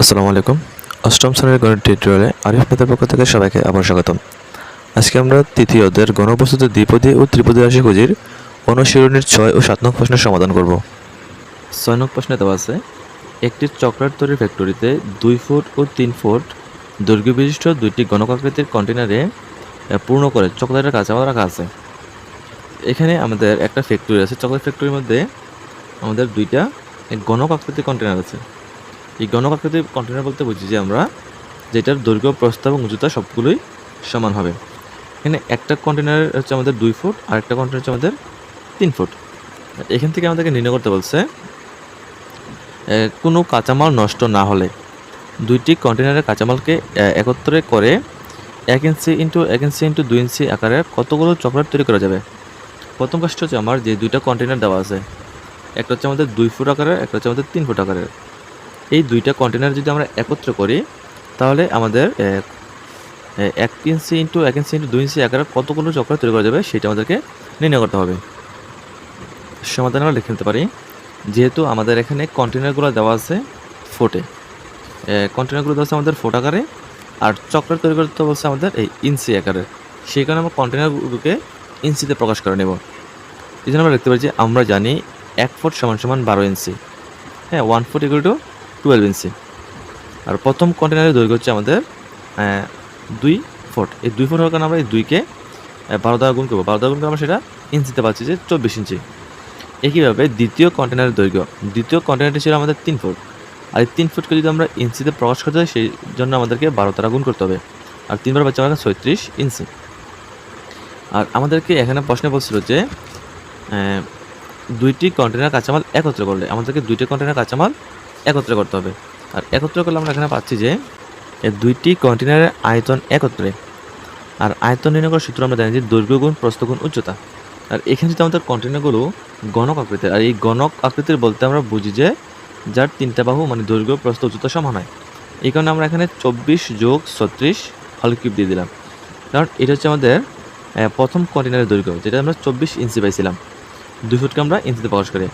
আসসালামু আলাইকুম। অষ্টম শ্রেণির গণিত টিউটোরিয়ালে আরিফ মেতার পক্ষ থেকে সবাইকে আবার স্বাগতম। আজকে আমরা তৃতীয় অধ্যায়ের গণবস্তুত দ্বিপদী ও ত্রিপদী রাশি খুঁজির অনুশীলনীর ছয় ও সাত নং প্রশ্নের সমাধান করব। ছয় নং প্রশ্নে দেওয়া আছে, একটি চক্রাট তৈরির ফ্যাক্টরিতে দুই ফুট ও তিন ফুট দৈর্ঘ্য বিশিষ্ট দুইটি গণকাকৃতির কন্টেনারে পূর্ণ করে চকলেটের কাঁচামাল রাখা আছে। এখানে আমাদের একটা ফ্যাক্টরি আছে, চকলেট ফ্যাক্টরির মধ্যে আমাদের দুইটা গণক আকৃতির কন্টেনার আছে। এই আকৃতির কন্টেনার বলতে বুঝি যে আমরা, যেটার দৈর্ঘ্য, প্রস্থ এবং উঁচুতা সবগুলোই সমান হবে। এখানে একটা কন্টেনার হচ্ছে আমাদের দুই ফুট, আর একটা কন্টেনার হচ্ছে আমাদের তিন ফুট। এখান থেকে আমাদেরকে নির্ণয় করতে বলছে কোনো কাঁচামাল নষ্ট না হলে। দুইটি কন্টেনারের কাঁচামালকে একত্রে করে এক ইঞ্চি ইন্টু এক ইঞ্চি ইন্টু দুই ইঞ্চি আকারে কতগুলো চকলেট তৈরি করা যাবে? প্রথম কাজটা হচ্ছে আমার যে দুইটা কন্টেনার দেওয়া আছে। একটা হচ্ছে আমাদের দুই ফুট আকারের, একটা হচ্ছে আমাদের তিন ফুট আকারের। এই দুইটা কন্টেনার যদি আমরা একত্র করি, তাহলে আমাদের এক ইঞ্চি ইন্টু এক ইঞ্চি ইন্টু দুই ইঞ্চি আকারে কতগুলো চক্র তৈরি করা যাবে সেটা আমাদেরকে নির্ণয় করতে হবে। সমাধান আমরা লিখে নিতে পারি, যেহেতু আমাদের এখানে কন্টেনারগুলো দেওয়া আছে ফোটে কন্টেনারগুলো দেওয়া আছে আমাদের ফোট আকারে, আর চক্র তৈরি করতে বলছে আমাদের এই ইঞ্চি আকারে। সেই কারণে আমরা কন্টেনারগুলোকে ইঞ্চিতে প্রকাশ করে নেব। এই জন্য আমরা দেখতে পারি যে আমরা জানি এক ফুট সমান সমান বারো ইঞ্চি হ্যাঁ one foot equal to twelve inch আর প্রথম কন্টেনারের দৈর্ঘ্য হচ্ছে আমাদের দুই ফুট এই দুই ফুট হওয়ার কারণে আমরা এই দুইকে বারো দ্বারা গুণ করব। বারো দ্বারা গুণ করে আমরা সেটা ইঞ্চিতে পাচ্ছি যে চব্বিশ ইঞ্চি। একইভাবে দ্বিতীয় কন্টেনারের দৈর্ঘ্য। দ্বিতীয় কন্টেনারটি ছিল আমাদের তিন ফুট আর এই তিন ফুটকে যদি আমরা ইঞ্চিতে প্রকাশ করতে হয় সেই জন্য আমাদেরকে বারো দ্বারা গুণ করতে হবে। আর তিনবার পাচ্ছি আমরা ছয়ত্রিশ ইঞ্চি। আর আমাদেরকে এখানে প্রশ্নে বলছিল যে দুইটি কন্টেনার কাঁচামাল একত্রে করলে, আমাদেরকে দুইটি কন্টেনার কাঁচামাল একত্রে করতে হবে। আর একত্রে করলে আমরা এখানে পাচ্ছি যে দুইটি কন্টেনারের আয়তন একত্রে। আর আয়তন নির্ণয় করার সূত্র আমরা জানি যে দৈর্ঘ্য গুণ প্রস্থ গুণ উচ্চতা। আর এখানে যদি আমাদের কন্টেনারগুলো গণক আকৃতির, আর এই গণক আকৃতির বলতে আমরা বুঝি যে, যার তিনটা বাহু মানে দৈর্ঘ্য, প্রস্থ, উচ্চতা সমান হয়। এই কারণে আমরা এখানে চব্বিশ যোগ ছত্রিশ হলকিপ দিয়ে দিলাম। কারণ এটা হচ্ছে আমাদের প্রথম কন্টেনারের দৈর্ঘ্য, যেটা আমরা চব্বিশ ইঞ্চি পাইছিলাম। দুই ফুটকে আমরা ইঞ্চিতে প্রকাশ করি।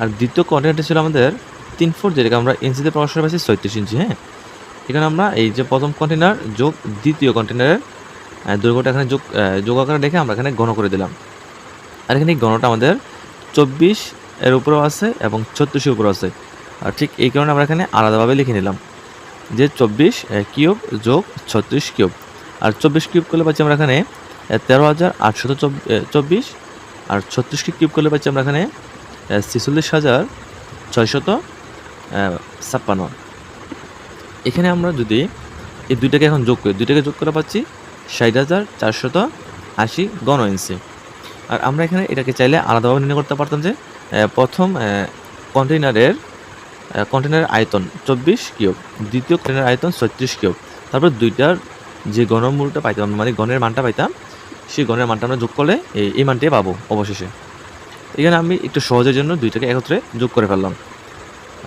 আর দ্বিতীয় কন্টেনারটা ছিল আমাদের তিন ফুট যেটাকে আমরা ইঞ্চিতে প্রকাশ করে পাচ্ছি ছয়ত্রিশ ইঞ্চি হ্যাঁ? এখানে আমরা এই যে প্রথম কন্টেনার যোগ দ্বিতীয় কন্টেনারের দৈর্ঘ্যটা এখানে যোগ যোগ আকারে দেখে আমরা এখানে গণ করে দিলাম। আর এখানে গণটা আমাদের চব্বিশ এর উপরেও আছে এবং ছত্রিশের উপরেও আছে। আর ঠিক এই কারণে আমরা এখানে আলাদাভাবে লিখে নিলাম যে চব্বিশ কিউব যোগ ছত্রিশ কিউব। আর চব্বিশ কিউব করলে পাচ্ছি আমরা এখানে তেরো হাজার আটশত চব্বিশ। আর ছত্রিশকে কিউব করলে পাচ্ছি আমরা এখানে ছেচল্লিশ হাজার ছয়শত ছাপ্পান্ন। এখানে আমরা যদি এই দুইটাকে এখন যোগ করি, দুইটাকে যোগ করে পাচ্ছি ষাট হাজার চারশত আশি গণ ইঞ্চি আর আমরা এখানে এটাকে চাইলে আলাদাভাবে নির্ণয় করতে পারতাম যে প্রথম কন্টেনারের কন্টেনারের আয়তন চব্বিশ কিউব, দ্বিতীয় কন্টেনারের আয়তন ছত্রিশ কিউব। তারপর দুইটার যে গণমূলটা পাইতাম মানে গণের মানটা পাইতাম, সেই গণের মানটা আমরা যোগ করলে এই মানটাই পাবো অবশেষে। এখানে আমি একটু সহজের জন্য দুইটাকে একত্রে যোগ করে ফেললাম।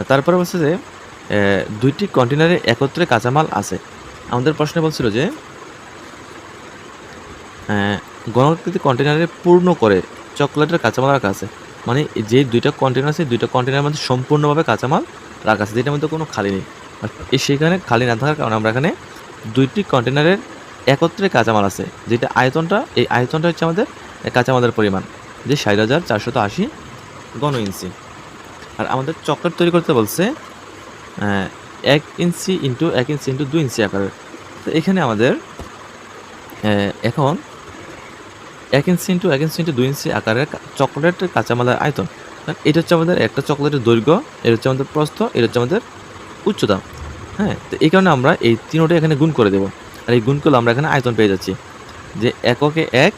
তারপরে বলছে যে দুইটি কন্টেনারে একত্রে কাঁচামাল আছে। আমাদের প্রশ্নে বলছিল যে গণকৃতি কন্টেনারে পূর্ণ করে চকলেটের কাঁচামাল রাখা আছে। মানে যে দুইটা কন্টেনার আছে, দুইটা কন্টেনারের মধ্যে সম্পূর্ণভাবে কাঁচামাল রাখা আছে, যেটার মধ্যে কোনো খালি নেই। সেখানে খালি না থাকার কারণে আমরা এখানে দুইটি কন্টেনারের একত্রে কাঁচামাল আছে, যেটা আয়তনটা, এই আয়তনটা হচ্ছে আমাদের কাঁচামালের পরিমাণ, যে ষাট হাজার চারশত আশি গণ ইঞ্চি। আর আমাদের চকলেট তৈরি করতে বলছে এক ইঞ্চি ইন্টু এক ইঞ্চি ইন্টু দুই ইঞ্চি আকারের। তো এখানে আমাদের এখন এক ইঞ্চি ইন্টু এক ইঞ্চি ইন্টু দুই ইঞ্চি আকারের চকলেটের কাঁচামালের আয়তন। এটা হচ্ছে আমাদের একটা চকলেটের দৈর্ঘ্য, এটা হচ্ছে আমাদের প্রস্থ, এটা হচ্ছে আমাদের উচ্চতা। হ্যাঁ তো এই কারণে আমরা এই তিনোটা এখানে গুণ করে দেবো। আর এই গুণ করলে আমরা এখানে আয়তন পেয়ে যাচ্ছি। যে এককে এক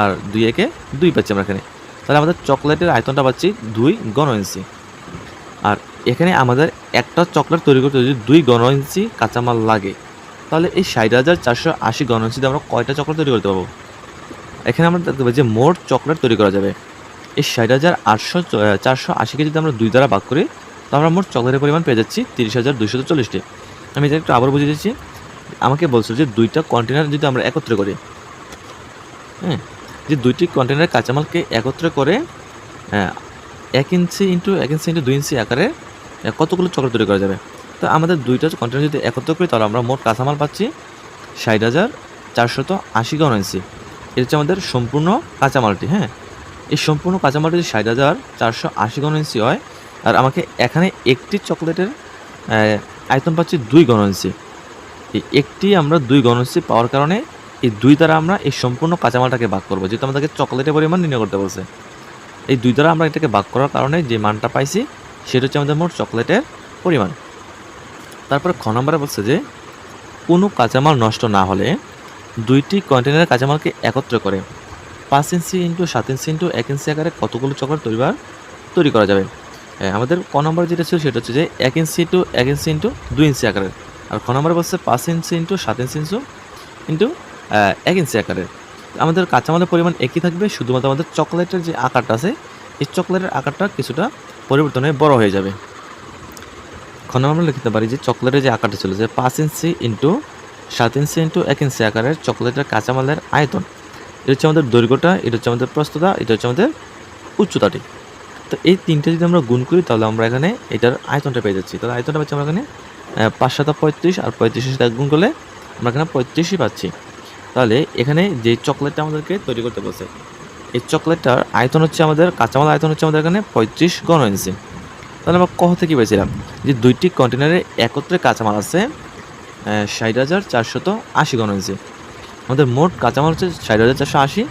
আর দুই একে দুই পাচ্ছি আমরা এখানে। তাহলে আমাদের চকলেটের আয়তনটা পাচ্ছি দুই গণ ইঞ্চি। এখানে আমাদের একটা চকলেট তৈরি করতে যদি দুই গণ ইঞ্চি কাঁচামাল লাগে তাহলে এই ষাট হাজার চারশো আশি গণ ইঞ্চিতে আমরা কয়টা চকলেট তৈরি করতে পারব? এখানে আমরা দেখতে পাই যে মোট চকলেট তৈরি করা যাবে। এই ষাট হাজার আটশো চারশো আশিকে যদি আমরা দুই দ্বারা ভাগ করি তো আমরা মোট চকলেটের পরিমাণ পেয়ে যাচ্ছি তিরিশ হাজার দুশো চল্লিশটি। আমি এটা একটু আবার বুঝিয়ে দিচ্ছি। আমাকে বলছো যে দুইটা কন্টেনার যদি আমরা একত্রে করি হ্যাঁ যে দুইটি কন্টেনারের কাঁচামালকে একত্রে করে আহ, এক ইঞ্চি ইন্টু এক ইঞ্চি ইন্টু দুই ইঞ্চি আকারে কতগুলো চকলেট তৈরি করা যাবে? তো আমাদের দুইটা কন্টেনার যদি একত্র করি, তাহলে আমরা মোট কাঁচামাল পাচ্ছি ষাট হাজার চারশত আশি গণ ইঞ্চি এটা হচ্ছে আমাদের সম্পূর্ণ কাঁচামালটি হ্যাঁ? এই সম্পূর্ণ কাঁচামালটি যদি ষাট হাজার চারশো আশি গণ ইঞ্চি হয়, আর আমাকে এখানে একটি চকলেটের আয়তন পাচ্ছি দুই গণ ইঞ্চি এই একটি আমরা দুই গণ ইঞ্চি পাওয়ার কারণে এই দুই দ্বারা আমরা এই সম্পূর্ণ কাঁচামালটাকে ভাগ করব, যেহেতু আমাদেরকে চকলেটের পরিমাণ নির্ণয় করতে বলছে। এই দুই দ্বারা আমরা এটাকে ভাগ করার কারণে যে মানটা পাইছি সেটা হচ্ছে আমাদের মোট চকলেটের পরিমাণ। তারপরে খ নম্বরে বলছে যে, কোনো কাঁচামাল নষ্ট না হলে দুইটি কন্টেনারের কাঁচামালকে একত্র করে পাঁচ ইঞ্চি ইন্টু সাত ইঞ্চি ইন্টু এক ইঞ্চি আকারে কতগুলো চকলেট তৈরিবার তৈরি করা যাবে? আমাদের ক নম্বর যেটা ছিল সেটা হচ্ছে যে, এক ইঞ্চি ইন্টু এক ইঞ্চি ইন্টু দুই ইঞ্চি আকারের আর খ নম্বরে বলছে পাঁচ ইঞ্চি ইন্টু সাত ইঞ্চি ইঞ্চু ইন্টু এক ইঞ্চি আকারের আমাদের কাঁচামালের পরিমাণ একই থাকবে, শুধুমাত্র আমাদের চকলেটের যে আকারটা আছে, এই চকলেটের আকারটা কিছুটা পরিবর্তন হয়ে বড় হয়ে যাবে। নম্বর আমরা লিখতে পারি যে চকলেটের যে আকারটা ছিল যে পাঁচ ইঞ্চি ইন্টু সাত ইঞ্চি ইন্টু এক ইঞ্চি আকারের চকলেটের কাঁচামালের আয়তন, এটা হচ্ছে আমাদের দৈর্ঘ্যটা, এটা হচ্ছে আমাদের প্রস্ততা এটা হচ্ছে আমাদের উচ্চতাটি। তো এই তিনটে যদি আমরা গুণ করি, তাহলে আমরা এখানে এটার আয়তনটা পেয়ে যাচ্ছি। তাহলে আয়তনটা পাচ্ছি আমরা এখানে পাঁচ সাতা পঁয়ত্রিশ আর পঁয়ত্রিশের সাথে গুণ করলে আমরা এখানে পঁয়ত্রিশই পাচ্ছি। তাহলে এখানে যে চকলেটটা আমাদেরকে তৈরি করতে বলছে এই চকলেটটার আয়তন হচ্ছে আমাদের, কাঁচামাল আয়তন হচ্ছে আমাদের এখানে পঁয়ত্রিশ গণ ইঞ্চি তাহলে আমরা কহ থেকে পেয়েছিলাম? যে দুইটি কন্টেনারে একত্রে কাঁচামাল আছে ষাট হাজার চারশত আশি গণ ইঞ্চি আমাদের মোট কাঁচামাল হচ্ছে ষাট হাজার চারশো আশি,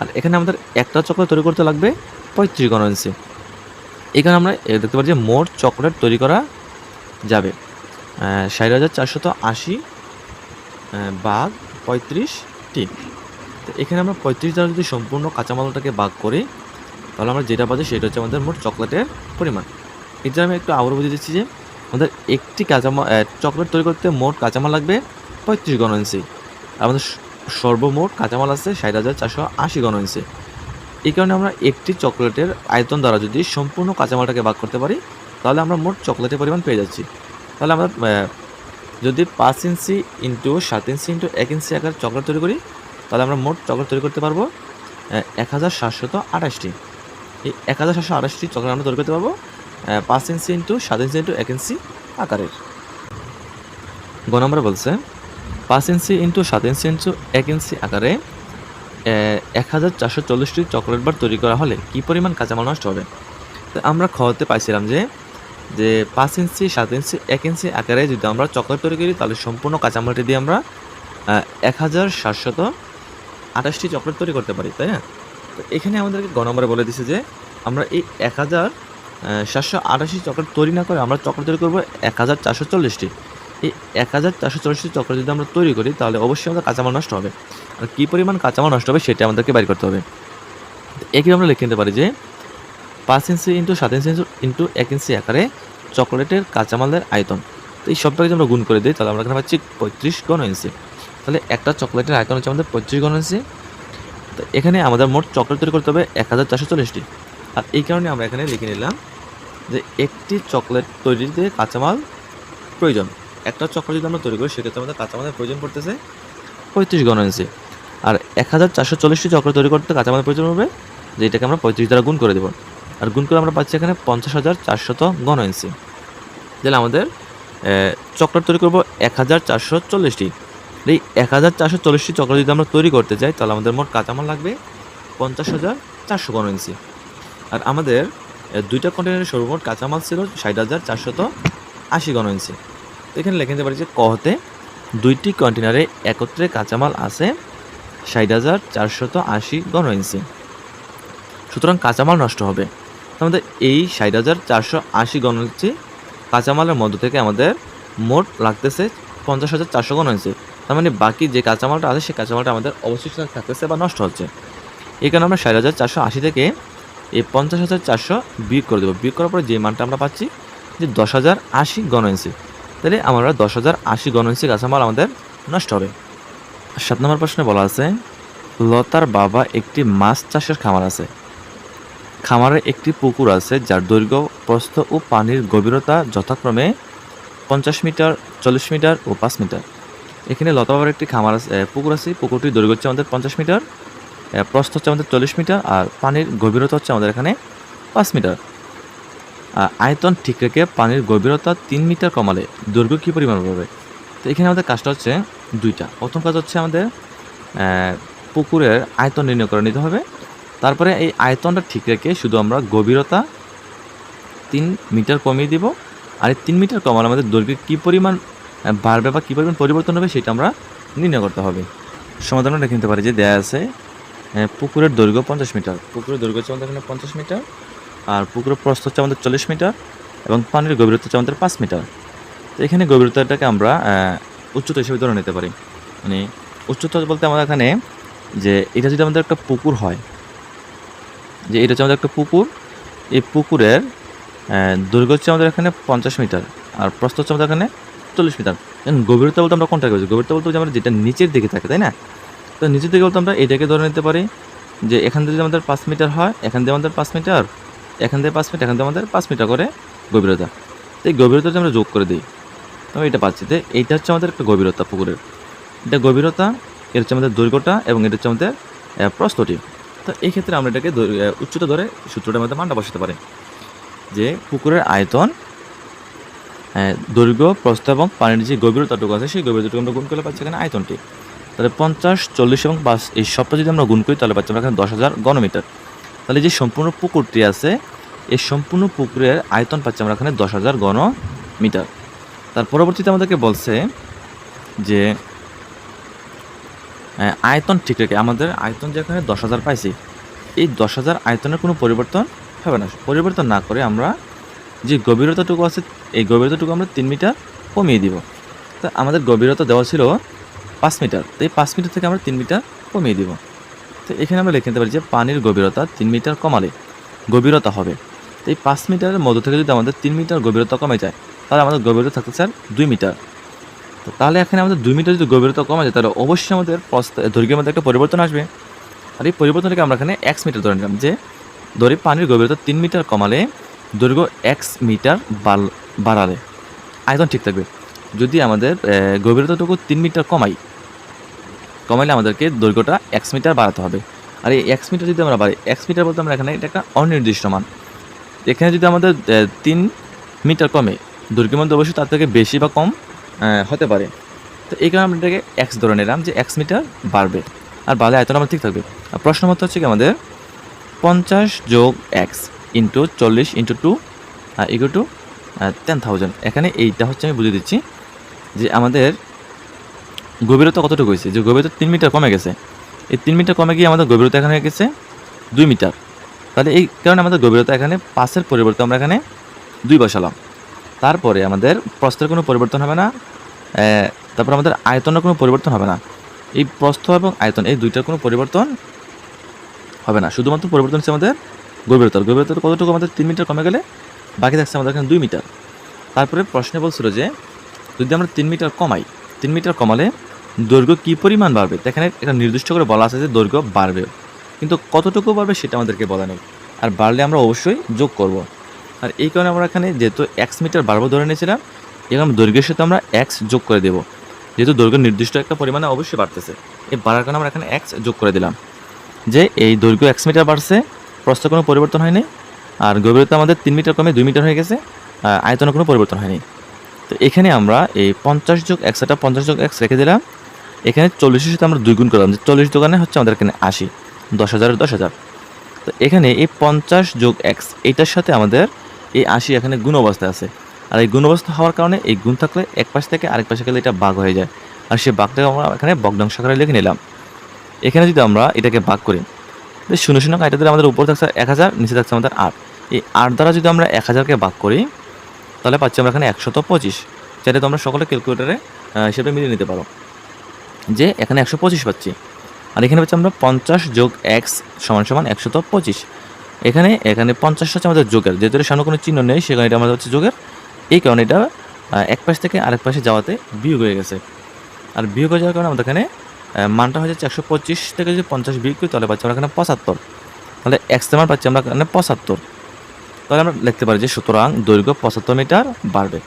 আর এখানে আমাদের একটা চকলেট তৈরি করতে লাগবে পঁয়ত্রিশ গণ ইঞ্চি এখানে আমরা দেখতে পাচ্ছি যে মোট চকলেট তৈরি করা যাবে। ষাট হাজার চারশত আশি বাঘ পঁয়ত্রিশটি। তো এখানে আমরা পঁয়ত্রিশ দ্বারা যদি সম্পূর্ণ কাঁচামালটাকে ভাগ করি, তাহলে আমরা যেটা পাচ্ছি সেটা হচ্ছে আমাদের মোট চকলেটের পরিমাণ। এটা আমি একটু আবারও বুঝিয়ে দিচ্ছি যে, আমাদের একটি কাঁচামাল চকলেট তৈরি করতে মোট কাঁচামাল লাগবে পঁয়ত্রিশ গণ ইঞ্চি আমাদের সর্বমোট কাঁচামাল আছে ষাট হাজার চারশো আশি গণ ইঞ্চি এই কারণে আমরা একটি চকলেটের আয়তন দ্বারা যদি সম্পূর্ণ কাঁচামালটাকে ভাগ করতে পারি, তাহলে আমরা মোট চকলেটের পরিমাণ পেয়ে যাচ্ছি। তাহলে আমরা যদি পাঁচ ইঞ্চি ইন্টু সাত ইঞ্চি ইন্টু এক ইঞ্চি আকার চকলেট তৈরি করি তাহলে আমরা মোট চকলেট তৈরি করতে পারব এক হাজার সাতশত আঠাশটি। এই এক হাজার সাতশো আঠাশটি চকলেট আমরা তৈরি করতে পারব পাঁচ ইঞ্চি ইন্টু সাত ইঞ্চি ইন্টু এক ইঞ্চি আকারের। গ নম্বরে বলছে, পাঁচ ইঞ্চি ইন্টু সাত ইঞ্চি ইন্টু এক ইঞ্চি আকারে এক হাজার চারশো চল্লিশটি চকলেট বার তৈরি করা হলে কী পরিমাণ কাঁচামাল নষ্ট হবে? তো আমরা খাওয়াতে পাইছিলাম যে যে পাঁচ ইঞ্চি, সাত ইঞ্চি, এক ইঞ্চি আকারে যদি আমরা চকলেট তৈরি করি, তাহলে সম্পূর্ণ কাঁচামালটি দিয়ে আমরা এক হাজার সাতশত আঠাশটি চকলেট তৈরি করতে পারি, তাই না? তো এখানে আমাদেরকে গ বলে দিছে যে, আমরা এই এক হাজার সাতশো আটাশি চকলেট তৈরি না করে আমরা চকলেট তৈরি করব এক হাজার চারশো চল্লিশটি। এই এক হাজার চারশো চল্লিশটি চকলেট যদি আমরা তৈরি করি, তাহলে অবশ্যই আমাদের কাঁচামাল নষ্ট হবে। আর কী পরিমাণ কাঁচামাল নষ্ট হবে সেটা আমাদেরকে বাইর করতে হবে। একই আমরা লিখে নিতে পারি যে, পাঁচ ইঞ্চি ইন্টু সাত ইঞ্চি ইন্টু এক ইঞ্চি আকারে চকলেটের কাঁচামালের আয়তন। তো এই সবটাকে যদি আমরা গুণ করে দিই, তাহলে আমরা এখানে পাচ্ছি পঁয়ত্রিশ গণ ইঞ্চি। তাহলে একটা চকলেটের আয়তন হচ্ছে আমাদের পঁয়ত্রিশ গণ ইঞ্চি তো এখানে আমাদের মোট চকলেট তৈরি করতে হবে এক হাজার চারশো চল্লিশটি। আর এই কারণে আমরা এখানে লিখে নিলাম যে একটি চকলেট তৈরিতে কাঁচামাল প্রয়োজন। একটা চকলেট যদি আমরা তৈরি করি, সেক্ষেত্রে আমাদের কাঁচামালের প্রয়োজন পড়তেছে পঁয়ত্রিশ গণ ইঞ্চি আর এক হাজার চারশো চল্লিশটি চকলেট তৈরি করতে কাঁচামালের প্রয়োজন হবে, যে এটাকে আমরা পঁয়ত্রিশ দ্বারা গুণ করে দেব। আর গুণ করে আমরা পাচ্ছি এখানে পঞ্চাশ হাজার চারশত গণ ইঞ্চি তাহলে আমাদের চকলেট তৈরি করব এক হাজার চারশো চল্লিশটি। এই এক হাজার চারশো চল্লিশটি চক্র যদি আমরা তৈরি করতে চাই, তাহলে আমাদের মোট কাঁচামাল লাগবে পঞ্চাশ হাজার চারশো গণ ইঞ্চি। আর আমাদের দুইটা কন্টেনারের সর্বমোট কাঁচামাল ছিল ষাট হাজার চারশত আশি গণ ইঞ্চি। এখানে লিখে নিতে পারি যে কহতে দুইটি কন্টেনারে একত্রে কাঁচামাল আছে ষাট হাজার চারশত আশি গণ ইঞ্চি। সুতরাং কাঁচামাল নষ্ট হবে। আমাদের এই ষাট হাজার চারশো আশি গণ ইঞ্চি কাঁচামালের মধ্য থেকে আমাদের মোট লাগতেছে পঞ্চাশ হাজার চারশো গণ ইঞ্চি। তার মানে বাকি যে কাঁচামালটা আছে, সেই কাঁচামালটা আমাদের অবশিষ্ট থাকতেছে বা নষ্ট হচ্ছে। এই কারণে আমরা ষাট হাজার চারশো আশি থেকে এই পঞ্চাশ হাজার চারশো বিয়োগ করে দেবো। বিয়োগ করার পরে যে মানটা আমরা পাচ্ছি, যে দশ হাজার আশি গণ ইঞ্চি তাহলে আমরা দশ হাজার আশি গণ ইঞ্চি কাঁচামাল আমাদের নষ্ট হবে। সাত নম্বর প্রশ্নে বলা আছে, লতার বাবা একটি মাছ চাষের খামার আছে। খামারে একটি পুকুর আছে, যার দৈর্ঘ্য, প্রস্থ ও পানির গভীরতা যথাক্রমে পঞ্চাশ মিটার, চল্লিশ মিটার ও পাঁচ মিটার। এখানে লতা বাবার একটি খামার আছে পুকুর আছে। পুকুরটির দৈর্ঘ্য হচ্ছে আমাদের পঞ্চাশ মিটার প্রস্থ হচ্ছে আমাদের চল্লিশ মিটার, আর পানির গভীরতা হচ্ছে আমাদের এখানে পাঁচ মিটার। আয়তন ঠিক রেখে পানির গভীরতা তিন মিটার কমালে দৈর্ঘ্য কী পরিমাণ হবে? তো এখানে আমাদের কাজটা হচ্ছে দুইটা। প্রথম কাজ হচ্ছে আমাদের পুকুরের আয়তন নির্ণয় করে নিতে হবে। তারপরে এই আয়তনটা ঠিক রেখে শুধু আমরা গভীরতা তিন মিটার কমিয়ে দিব। আর এই তিন মিটার কমালে আমাদের দৈর্ঘ্য কী পরিমাণ বাড়বে বা কী পরিমাণ পরিবর্তন হবে সেটা আমরা নির্ণয় করতে হবে। সমাধান রেখে নিতে পারি যে দেয়া আছে পুকুরের দৈর্ঘ্য পঞ্চাশ মিটার। পুকুরের দৈর্ঘ্য হচ্ছে আমাদের এখানে পঞ্চাশ মিটার, আর পুকুরের প্রস্থ হচ্ছে আমাদের চল্লিশ মিটার, এবং পানির গভীরতা হচ্ছে আমাদের পাঁচ মিটার। তো এখানে গভীরতাটাকে আমরা উচ্চতা হিসেবে ধরে নিতে পারি। মানে উচ্চতা বলতে আমাদের এখানে যে এটা যদি আমাদের একটা পুকুর হয়, যে এটা হচ্ছে আমাদের একটা পুকুর, এই পুকুরের দৈর্ঘ্য হচ্ছে আমাদের এখানে পঞ্চাশ মিটার, আর প্রস্থ হচ্ছে আমাদের এখানে চল্লিশ মিটার। গভীরতা বলতে আমরা কোনটা করছি গভীরতা বলতে আমরা যেটা নিচের দিকে থাকে তাই না? তো নিচের দিকে বলতে আমরা এটাকে ধরে নিতে পারি যে এখান থেকে আমাদের পাঁচ মিটার হয় এখান দিয়ে আমাদের পাঁচ মিটার এখান থেকে পাঁচ মিটার এখান থেকে আমাদের পাঁচ মিটার করে গভীরতা। তো এই গভীরতা যদি আমরা যোগ করে দিই। তবে এটা পাচ্ছি তো এইটা হচ্ছে আমাদের একটা গভীরতা পুকুরের। এটা গভীরতা এটা হচ্ছে আমাদের দৈর্ঘ্যটা এবং এটা হচ্ছে আমাদের আহ, প্রস্থটি। তো এই ক্ষেত্রে আমরা এটাকে উচ্চতা ধরে সূত্রটার মধ্যে মানটা বসাতে পারি যে পুকুরের আয়তন দৈর্ঘ্য প্রস্থ এবং পানির যে গভীরতাটুকু আছে সেই গভীরতাটুকু আমরা গুণ করলে পাচ্ছি এখানে আয়তনটি। তাহলে পঞ্চাশ চল্লিশ এবং পাঁচ এই সবটা যদি আমরা গুণ করি তাহলে পাচ্ছি আমরা এখানে দশ হাজার ঘনমিটার। তাহলে যে সম্পূর্ণ পুকুরটি আছে এই সম্পূর্ণ পুকুরের আয়তন পাচ্ছি আমরা এখানে দশ হাজার ঘন মিটার তার পরবর্তীতে আমাদেরকে বলছে যে আহ, আয়তন ঠিক রেখে আমাদের আয়তন যেখানে দশ হাজার পাইছি এই দশ হাজার আয়তনের কোনো পরিবর্তন হবে না। পরিবর্তন না করে আমরা যে গভীরতাটুকু আছে, এই গভীরতাটুকু আমরা তিন মিটার কমিয়ে দিব। তো আমাদের গভীরতা দেওয়া ছিল পাঁচ মিটার, তো এই পাঁচ মিটার থেকে আমরা তিন মিটার কমিয়ে দিব। তো এখানে আমরা লিখে নিতে পারি যে পানির গভীরতা তিন মিটার কমালে গভীরতা হবে। তো এই পাঁচ মিটারের মধ্য থেকে যদি আমাদের তিন মিটার গভীরতা কমে যায়, তাহলে আমাদের গভীরতা থাকতে স্যার দুই মিটার। তো তাহলে এখানে আমাদের দুই মিটার যদি গভীরতা কমে যায়, তাহলে অবশ্যই আমাদের দৈর্ঘ্যের মধ্যে একটা পরিবর্তন আসবে। আর এই পরিবর্তনটাকে আমরা এখানে এক্স মিটার ধরে নিলাম, যে ধরি পানির গভীরতা তিন মিটার কমালে দৈর্ঘ্য এক্স মিটার বাড়- বাড়ালে। আয়তন ঠিক থাকবে। যদি আমাদের গভীরতাটুকু তিন মিটার কমাই, কমাইলে আমাদেরকে দৈর্ঘ্যটা এক্স মিটার বাড়াতে হবে। আর এই এক্স মিটার যদি আমরা বাড়ি এক্স মিটার বলতে আমরা এখানে এটা একটা অনির্দিষ্ট মান। এখানে যদি আমাদের তিন মিটার কমে, দৈর্ঘ্যের মধ্যে অবশ্যই তার থেকে বেশি বা কম হতে পারে। তো এই কারণে আমরা এটাকে এক্স ধরে নিলাম যে এক্স মিটার বাড়বে। আর বাড়লে আয়তন আমার ঠিক থাকবে। আর প্রশ্ন মতো হচ্ছে কি আমাদের পঞ্চাশ যোগ এক্স ইন্টু চল্লিশ into two equal to ten thousand এখানে এইটা হচ্ছে আমি বুঝিয়ে দিচ্ছি যে আমাদের গভীরতা কতটুকু হয়েছে। যে গভীরতা তিন মিটার কমে গেছে। এই তিন মিটার কমে গিয়ে আমাদের গভীরতা এখানে গেছে দুই মিটার। তাহলে এই কারণে আমাদের গভীরতা এখানে পাঁচের পরিবর্তে আমরা এখানে দুই বসালাম। তারপরে আমাদের প্রস্থের কোনো পরিবর্তন হবে না তারপর আমাদের আয়তনের কোনো পরিবর্তন হবে না। এই প্রস্থ এবং আয়তন, এই দুইটার কোনো পরিবর্তন হবে না। শুধুমাত্র পরিবর্তন হচ্ছে আমাদের গভীরতার। গভীরতা কতটুকু আমাদের তিন মিটার কমে গেলে? বাকি থাকছে আমাদের এখানে দুই মিটার। তারপরে প্রশ্নে বলছিল যে, যদি আমরা তিন মিটার কমাই, তিন মিটার কমালে দৈর্ঘ্য কী পরিমাণ বাড়বে? এখানে এটা নির্দিষ্ট করে বলা আছে যে দৈর্ঘ্য বাড়বে। কিন্তু কতটুকু বাড়বে সেটা আমাদেরকে বলা নেই। আর বাড়লে আমরা অবশ্যই যোগ করব। আর এই কারণে আমরা এখানে যেহেতু এক্স মিটার বাড়বো ধরে নিয়েছিলাম এখানে দৈর্ঘ্যের সাথে আমরা এক্স যোগ করে দেবো। যেহেতু দৈর্ঘ্য নির্দিষ্ট একটা পরিমাণে অবশ্যই বাড়তেছে। এই বাড়ার কারণে আমরা এখানে এক্স যোগ করে দিলাম। যে এই দৈর্ঘ্য এক্স মিটার বাড়ছে প্রস্থ কোনো পরিবর্তন হয়নি, আর গভীরতা আমাদের তিন মিটার কমে দুই মিটার হয়ে গেছে আয়তনে কোনো পরিবর্তন হয়নি। তো এখানে আমরা এই পঞ্চাশ যোগ একশোটা পঞ্চাশ যোগ এক্স রেখে দিলাম। এখানে চল্লিশের সাথে আমরা দুই গুণ করলাম, যে চল্লিশ দোকানে হচ্ছে আমাদের এখানে আশি, দশ হাজারের দশ হাজার। তো এখানে এই পঞ্চাশ যোগ এক্স এইটার সাথে আমাদের এই আশি এখানে গুণ অবস্থায় আছে। আর এই গুণ অবস্থা হওয়ার কারণে এই গুণ থাকলে এক পাশ থেকে আরেক পাশে গেলে এটা বাঘ হয়ে যায়। আর সেই বাঘটাকে আমরা এখানে ভগ্নাংশ আকারে লিখে নিলাম। এখানে যদি আমরা এটাকে ভাগ করি শূন্য শূন্য কাটা দিলে আমাদের উপর থাকছে এক হাজার, নিচে থাকছে আমাদের আট। এই আট দ্বারা যদি আমরা এক হাজারকে ভাগ করি, তাহলে পাচ্ছি আমরা এখানে একশত পঁচিশ। যেটা তোমরা সকলে ক্যালকুলেটারে হিসেবে মিলিয়ে নিতে পারো। যে এখানে একশো পঁচিশ পাচ্ছি। আর এখানে পাচ্ছি আমরা পঞ্চাশ যোগ এক্স সমান সমান একশত পঁচিশ। এখানে এখানে পঞ্চাশ হচ্ছে আমাদের যোগের। যেহেতু সামনে কোনো চিহ্ন নেই সেখানে এটা আমাদের হচ্ছে যোগের। এই কারণে এটা এক পাশ থেকে আরেক পাশে যাওয়াতে বিয়োগ হয়ে গেছে। আর বিয়োগ হয়ে যাওয়ার কারণে আমাদের এখানে মানটা হয়েছে একশো পঁচিশ থেকে যদি পঞ্চাশ বিয়োগ করি, তাহলে পাচ্ছি আমরা এখানে পঁচাত্তর। তাহলে এক্সট্রা মান পাচ্ছি আমরা এখানে পঁচাত্তর। তাহলে আমরা লিখতে পারি যে সুতরাং দৈর্ঘ্য পঁচাত্তর মিটার বাড়বে।